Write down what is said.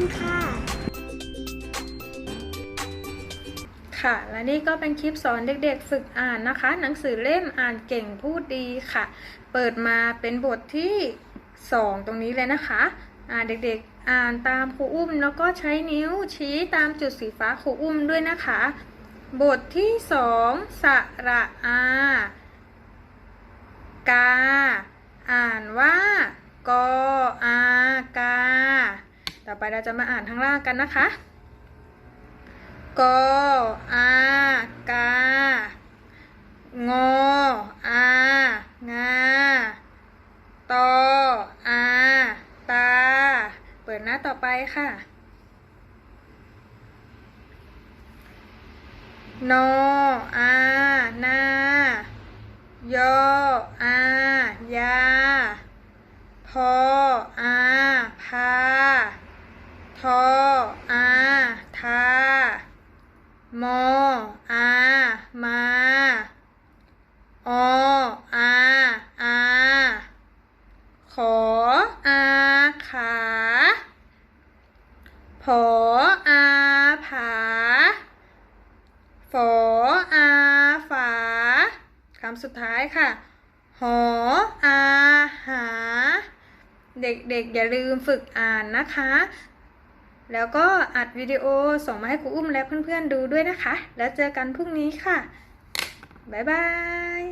คุณค่ะ ค่ะ และนี่ก็เป็นคลิปสอนเด็กๆ ฝึกอ่านนะคะ หนังสือเล่มอ่านเก่งพูดดีค่ะ เปิดมาเป็นบทที่ 2 ตรงนี้เลยนะคะอ่าเด็กๆ อ่านตามครูอุ้มแล้วก็ใช้นิ้วชี้ตามจุดสีฟ้าครูอุ้มด้วยนะคะ บทที่สองสระอา กา อ่านว่ากออากา ต่อไปเราจะมาอ่านข้างล่างกันนะคะกอากางออางาตออาตา เปิดหน้าต่อไปค่ะนออานายออายาพออาพา ทออาทามออามาออาอาขออาขาผออาผาฝออาฝาคำสุดท้ายค่ะ หออาหา เด็กๆ อย่าลืมฝึกอ่านนะคะ แล้วก็อัดวิดีโอส่งมาให้ครูอุ้มและเพื่อนๆดูด้วยนะคะ แล้วเจอกันพรุ่งนี้ค่ะ บ๊ายบาย